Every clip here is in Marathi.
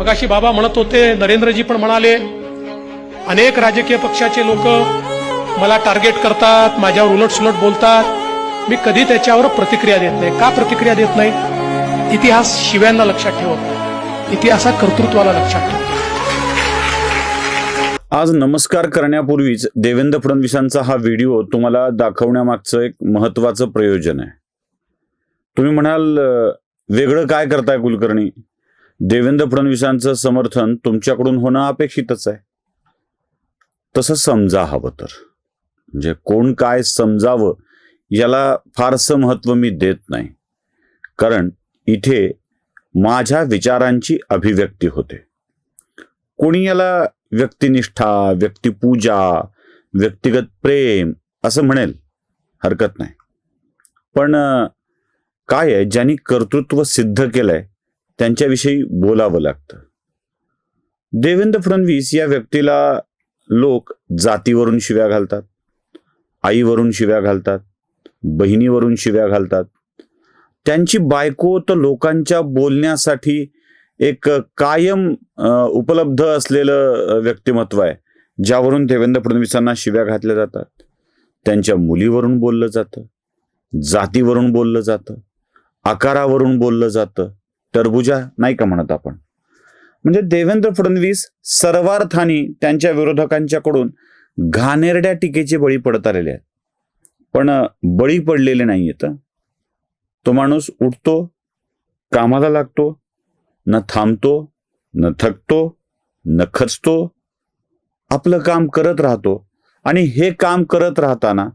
मगाशी बाबा म्हणत होते नरेंद्रजी पण म्हणाले अनेक राजकीय पक्षाचे लोक मला टार्गेट करतात माझ्यावर उलट सुलट बोलतात. मी कधी त्याच्यावर प्रतिक्रिया देत नाही. का प्रतिक्रिया देत नाही? इतिहास शिव्यांना लक्षात ठेवत इतिहासा इतिहास हा कर्तृत्वाला लक्षात ठेवत आज नमस्कार करण्यापूर्वीच देवेंद्र फडणवीसांचा हा व्हिडिओ तुम्हाला दाखवण्यामागचं एक महत्वाचं प्रयोजन आहे. तुम्ही म्हणाल वेगळं काय करताय कुलकर्णी? देवेंद्र फडणवीसांचं समर्थन तुमच्याकडून होणं अपेक्षितच आहे. तसं समजा हवं तर. म्हणजे कोण काय समजावं याला फारसं महत्त्व मी देत नाही. कारण इथे माझ्या विचारांची अभिव्यक्ती होते. कोणी याला व्यक्तिनिष्ठा व्यक्तिपूजा व्यक्तिगत प्रेम असं म्हणेल? हरकत नाही. पण काय आहे ज्यांनी कर्तृत्व सिद्ध केलंय त्यांच्याविषयी बोलावं लागतं. देवेंद्र फडणवीस या व्यक्तीला लोक जातीवरून शिव्या घालतात आईवरून शिव्या घालतात बहिणीवरून शिव्या घालतात. त्यांची बायको तर लोकांच्या बोलण्यासाठी एक कायम उपलब्ध असलेलं व्यक्तिमत्व आहे ज्यावरून देवेंद्र फडणवीसांना शिव्या घातल्या जातात. त्यांच्या मुलीवरून बोललं जातं जातीवरून बोललं जातं आकारावरून बोललं जातं टरबुजा नाही का म्हणत आपण? म्हणजे देवेंद्र फडणवीस सर्वार्थाने त्यांच्या विरोधकांच्याकडून घाणेरड्या टीकेचे बळी पडत आलेले आहेत. पण बळी पडलेले नाही आहेत तो माणूस उठतो कामाला लागतो न थांबतो न थकतो न खचतो आपलं काम करत राहतो. आणि हे काम करत राहताना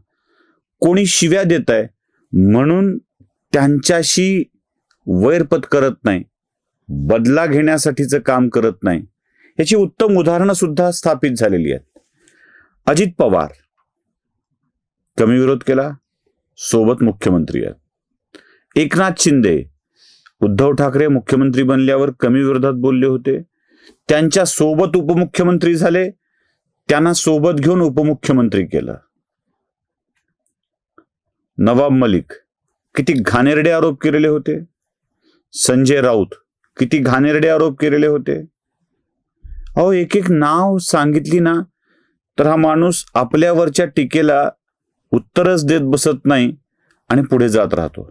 कोणी शिव्या देत आहे म्हणून त्यांच्याशी वैरपत करत नाही बदला घेण्यासाठीचं काम करत नाही. याची उत्तम उदाहरणं सुद्धा स्थापित झालेली आहेत. अजित पवार कमी विरोध केला सोबत मुख्यमंत्री आहेत. एकनाथ शिंदे उद्धव ठाकरे मुख्यमंत्री बनल्यावर कमी विरोधात बोलले होते. त्यांच्यासोबत उपमुख्यमंत्री झाले त्यांना सोबत घेऊन उपमुख्यमंत्री केलं. नवाब मलिक किती घाणेरडे आरोप केलेले होते. संजय राऊत. किती घाणेरडे आरोप केलेले होते. अहो एक एक नाव सांगितली ना तर हा माणूस आपल्यावरच्या टीकेला उत्तरच देत बसत नाही आणि पुढे जात राहतो.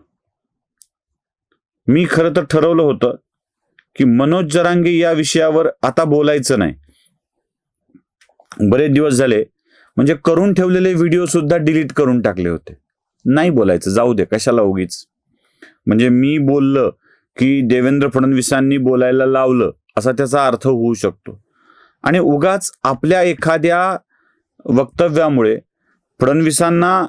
मी खरं तर ठरवलं होतं की मनोज जरांगे या विषयावर आता बोलायचं नाही. बरेच दिवस झाले म्हणजे करून ठेवलेले व्हिडिओ सुद्धा डिलीट करून टाकले होते. नाही बोलायचं जाऊ दे कशाला उगीच. म्हणजे मी बोललं की देवेंद्र फडणवीसांनी बोलायला लावलं असा त्याचा अर्थ होऊ शकतो. आणि उगाच आपल्या एखाद्या वक्तव्यामुळे फडणवीसांना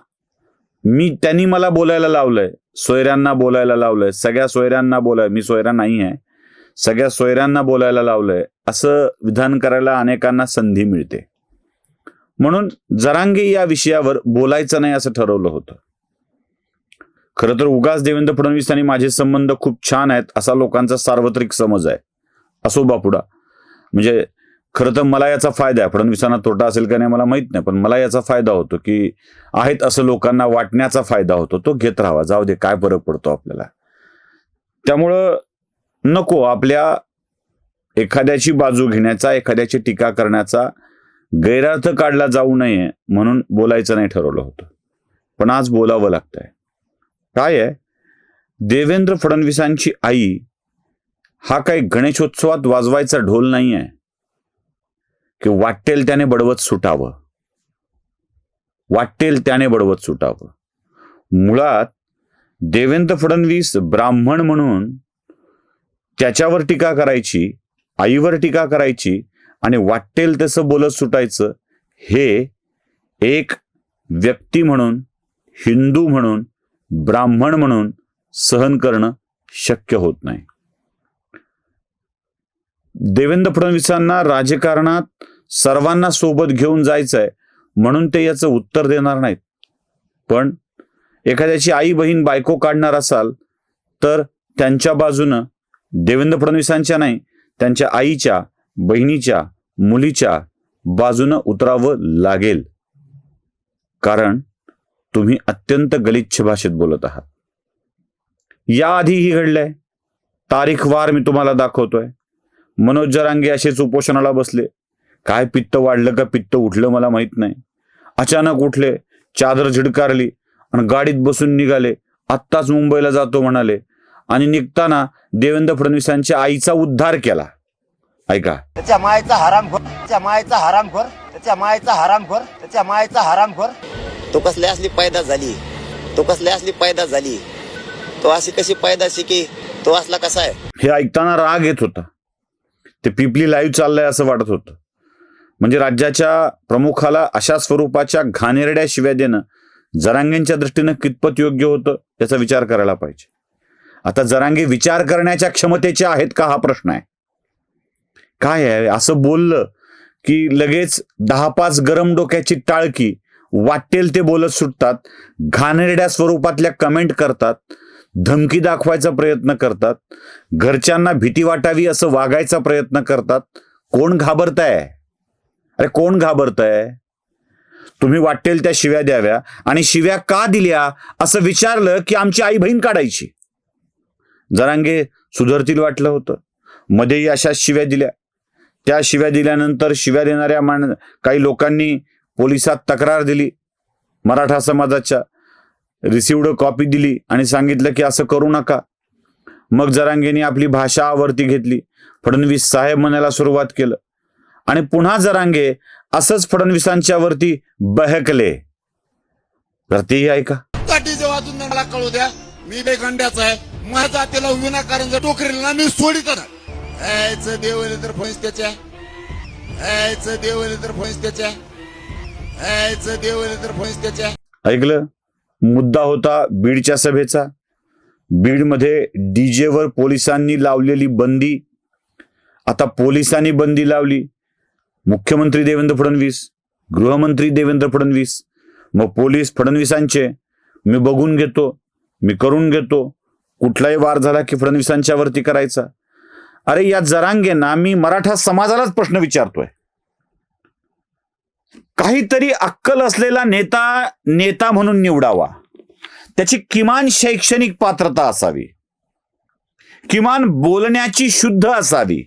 मी त्यांनी मला बोलायला लावलंय सोयऱ्यांना बोलायला लावलंय सगळ्या सोयऱ्यांना बोलाय मी सोयरा नाही आहे सगळ्या सोयऱ्यांना बोलायला लावलंय असं विधान करायला अनेकांना संधी मिळते. म्हणून जरांगे या विषयावर बोलायचं नाही असं ठरवलं होतं. खरं तर उगाच देवेंद्र फडणवीस आणि माझे संबंध खूप छान आहेत असा लोकांचा सार्वत्रिक समज आहे. असो बापुडा. म्हणजे खरं तर मला याचा फायदा आहे. फडणवीसांना तोटा असेल का नाही मला माहीत नाही पण मला याचा फायदा होतो की आहेत असं लोकांना वाटण्याचा फायदा होतो. तो घेत राहावा. जाऊ दे काय फरक पडतो आपल्याला. त्यामुळं नको आपल्या एखाद्याची बाजू घेण्याचा एखाद्याची टीका करण्याचा गैरार्थ काढला जाऊ नये म्हणून बोलायचं नाही ठरवलं होतं. पण आज बोलावं लागतंय. काय आहे? देवेंद्र फडणवीसांची आई हा काही गणेशोत्सवात वाजवायचा ढोल नाही आहे की वाटेल त्याने बडवत सुटावं. वाटेल त्याने बडवत सुटावं. मुळात देवेंद्र फडणवीस ब्राह्मण म्हणून त्याच्यावर टीका करायची आईवर टीका करायची आणि वाटेल तसं बोलत सुटायचं हे एक व्यक्ती म्हणून हिंदू म्हणून ब्राह्मण म्हणून सहन करणं शक्य होत नाही. देवेंद्र फडणवीसांना राजकारणात सर्वांना सोबत घेऊन जायचंय म्हणून ते याचं उत्तर देणार नाहीत. पण एखाद्याची आई बहीण बायको काढणार असाल तर त्यांच्या बाजूनं देवेंद्र फडणवीसांच्या नाही त्यांच्या आईच्या बहिणीच्या मुलीच्या बाजूनं उतरावं लागेल. कारण तुम्ही अत्यंत गलिच्छ भाषेत बोलत आहात. याआधीही घडलंय. तारीखवार मी तुम्हाला दाखवतोय. मनोज जरांगे असेच उपोषणाला बसले. काय पित्त वाढलं का पित्त उठलं मला माहीत नाही. अचानक उठले चादर झिडकारली आणि गाडीत बसून निघाले. आत्ताच मुंबईला जातो म्हणाले. आणि निघताना देवेंद्र फडणवीसांच्या आईचा उद्धार केला. ऐका. त्याच्या मायचा हरामखोर त्याच्या मायचा हरामखोर त्याच्या मायचा हरामखोर त्याच्या मायचा हरामखोर. तो कसल्या असली पैदा झाली? तो कसल्या असली पैदा झाली? तो अशी कशी पैदा की तो असला कसा आहे? हे ऐकताना राग येत होता. ते पिपली लाईव्ह चाललंय असं वाटत होतं. म्हणजे राज्याच्या प्रमुखाला अशा स्वरूपाच्या घाणेरड्या शिव्या देणं जरांगेंच्या दृष्टीनं कितपत योग्य होतं याचा विचार करायला पाहिजे. आता जरांगे विचार करण्याच्या क्षमतेचे आहेत का हा प्रश्न आहे? काय आहे? असं बोललं की लगेच दहा पाच गरम डोक्याची टाळकी वाटेल ते बोलत सुटतात घाणेरड्या स्वरूपातल्या कमेंट करतात धमकी दाखवायचा प्रयत्न करतात घरच्यांना भीती वाटावी असं वागायचा प्रयत्न करतात. कोण घाबरताय? अरे कोण घाबरताय? तुम्ही वाटेल त्या शिव्या द्याव्या. आणि शिव्या का दिल्या? असं विचारलं की आमची आई बहीण काढायची. जरांगे सुधरतील वाटलं होतं. मध्येही अशा शिव्या दिल्या. त्या शिव्या दिल्यानंतर शिव्या देणाऱ्या मान काही लोकांनी पोलिसात तक्रार दिली मराठा समाजाच्या रिसिवड कॉपी दिली आणि सांगितलं की असं करू नका. मग जरांगेने आपली भाषा आवर्ती घेतली. फडणवीस साहेब म्हणायला सुरुवात केलं. आणि पुन्हा जरांगे असंच फडणवीसांच्या वरती बहकले. तर तेही ऐका काठीच्या वाचून मला कळू द्या. मी बेगंड्याचा आहे. माझा त्याला विनाकारण जर टोकरीला मी सोडित देवले तर फैस त्याच्या. देवले तर फैस त्याच्या. त्याच्या. ऐकलं? मुद्दा होता बीडच्या सभेचा. बीडमध्ये डीजेवर पोलिसांनी लावलेली बंदी. आता पोलिसांनी बंदी लावली. मुख्यमंत्री देवेंद्र फडणवीस गृहमंत्री देवेंद्र फडणवीस. मग पोलीस फडणवीसांचे. मी बघून घेतो मी करून घेतो. कुठलाही वार झाला की फडणवीसांच्या वरती करायचा. अरे या जरांगेंना मी मराठा समाजालाच प्रश्न विचारतोय. काहीतरी अक्कल असलेला नेता नेता म्हणून निवडावा. त्याची किमान शैक्षणिक पात्रता असावी. किमान बोलण्याची शुद्ध असावी.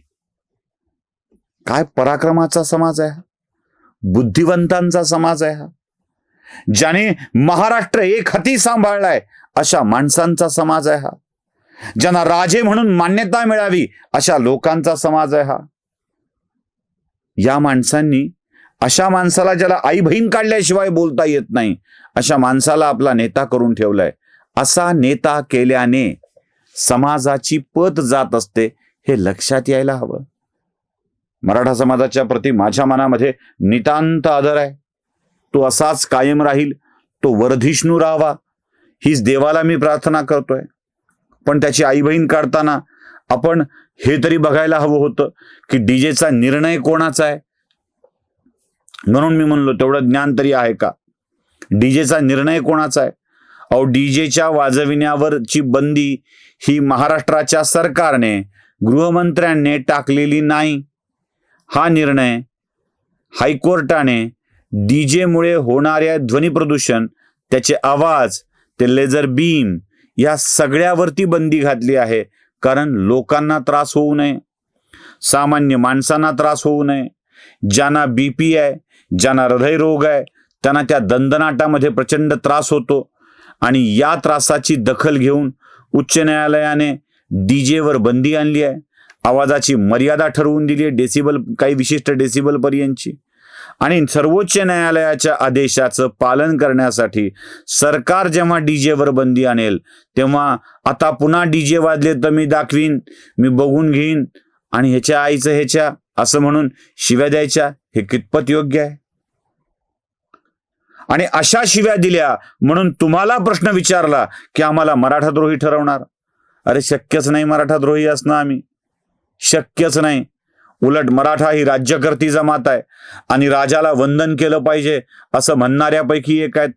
काय पराक्रमाचा समाज आहे हा? बुद्धिवंतांचा समाज आहे हा? ज्याने महाराष्ट्र एक हाती सांभाळलाय अशा माणसांचा समाज आहे हा? ज्यांना राजे म्हणून मान्यता मिळावी अशा लोकांचा समाज आहे हा? या माणसांनी अशा माणसाला ज्याला आई बहीण काढल्याशिवाय बोलता येत नाही अशा माणसाला आपला नेता करून ठेवलाय. असा नेता केल्याने समाजाची पत जात असते हे लक्षात यायला हवं. मराठा समाजाच्या प्रती माझ्या मनामध्ये नितांत आदर आहे. तो असाच कायम राहील तो वर्धिष्णू राहावा हीच देवाला मी प्रार्थना करतोय. पण त्याची आई बहीण काढताना आपण हे तरी बघायला हवं होतं की डीजेचा निर्णय कोणाचा आहे? म्हणून मी म्हणलो तेवढं ज्ञान तरी आहे का? डीजेचा निर्णय कोणाचा आहे? अहो डीजेच्या वाजविण्यावरची बंदी ही महाराष्ट्राच्या सरकारने गृहमंत्र्यांनी टाकलेली नाही. हा निर्णय हायकोर्टाने डीजेमुळे होणाऱ्या ध्वनी प्रदूषण त्याचे आवाज ते लेझर बीम या सगळ्यावरती बंदी घातली आहे. कारण लोकांना त्रास होऊ नये. सामान्य माणसांना त्रास होऊ नये. ज्यांना बीपी आहे ज्यांना हृदयरोग आहे त्यांना त्या दंदनाटामध्ये प्रचंड त्रास होतो. आणि या त्रासाची दखल घेऊन उच्च न्यायालयाने डीजेवर बंदी आणली आहे. आवाजाची मर्यादा ठरवून दिली आहे डेसिबल काही विशिष्ट डेसिबलपर्यंतची आणि सर्वोच्च न्यायालयाच्या आदेशाचं पालन करण्यासाठी सरकार जेव्हा डीजेवर बंदी आणेल तेव्हा आता पुन्हा डीजे वाजले तर मी दाखवीन मी बघून घेईन आणि ह्याच्या आईचं ह्याच्या असं म्हणून शिव्या द्यायच्या हे कितपत योग्य आहे? आणि अशा शिव्या दिल्या म्हणून तुम्हाला प्रश्न विचारला की आम्हाला मराठाद्रोही ठरवणार. अरे शक्यच नाही मराठाद्रोही असणं आम्ही. शक्यच नाही. उलट मराठा ही राज्यकर्ती जमात आहे आणि राजाला वंदन केलं पाहिजे असं म्हणणाऱ्यापैकी एक आहेत.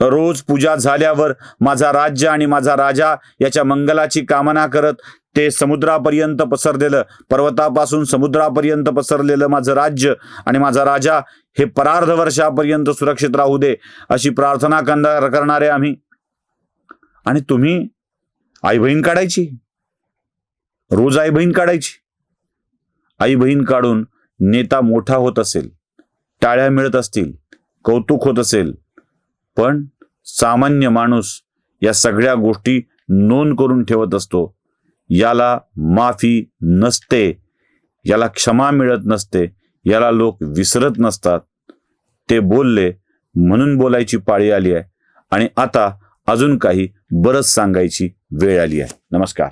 रोज पूजा झाल्यावर माझा राज्य आणि माझा राजा याच्या मंगलाची कामना करत ते समुद्रापर्यंत पसरलेलं पर्वतापासून समुद्रापर्यंत पसरलेलं माझं राज्य आणि माझा राजा हे परार्ध वर्षापर्यंत सुरक्षित राहू दे अशी प्रार्थना करणार करणारे आम्ही. आणि तुम्ही आई बहीण काढायची. रोज आई बहीण काढायची. आई बहीण काढून नेता मोठा होत असेल टाळ्या मिळत असतील कौतुक होत असेल पण सामान्य माणूस या सगळ्या गोष्टी नोंद करून ठेवत असतो. याला माफी नसते याला क्षमा मिळत नसते याला लोक विसरत नसतात. ते बोलले म्हणून बोलायची पाळी आली आहे आणि आता अजून काही बरंच सांगायची वेळ आली आहे. नमस्कार.